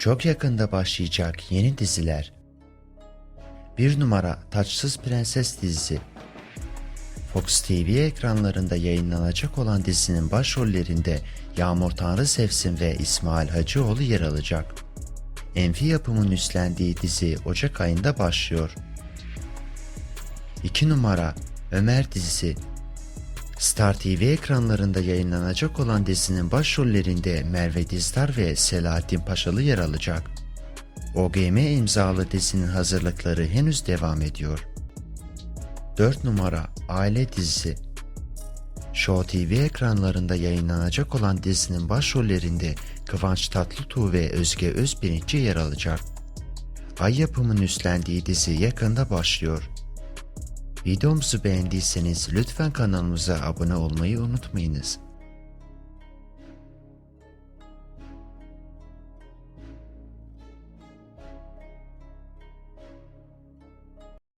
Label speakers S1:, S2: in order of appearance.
S1: Çok yakında başlayacak yeni diziler. Bir numara Taçsız Prenses dizisi. Fox TV ekranlarında yayınlanacak olan dizinin başrollerinde Yağmur Tanrı Sevsin ve İsmail Hacıoğlu yer alacak. Enfi yapımın üstlendiği dizi Ocak ayında başlıyor. 2 numara Ömer dizisi Star TV ekranlarında yayınlanacak olan dizinin başrollerinde Merve Dizdar ve Selahattin Paşalı yer alacak. OGM imzalı dizinin hazırlıkları henüz devam ediyor. 4 numara Aile dizisi Show TV ekranlarında yayınlanacak olan dizinin başrollerinde Kıvanç Tatlıtuğ ve Özge Özpirinççi yer alacak. Ay yapımın üstlendiği dizi yakında başlıyor. Videomuzu beğendiyseniz lütfen kanalımıza abone olmayı unutmayınız.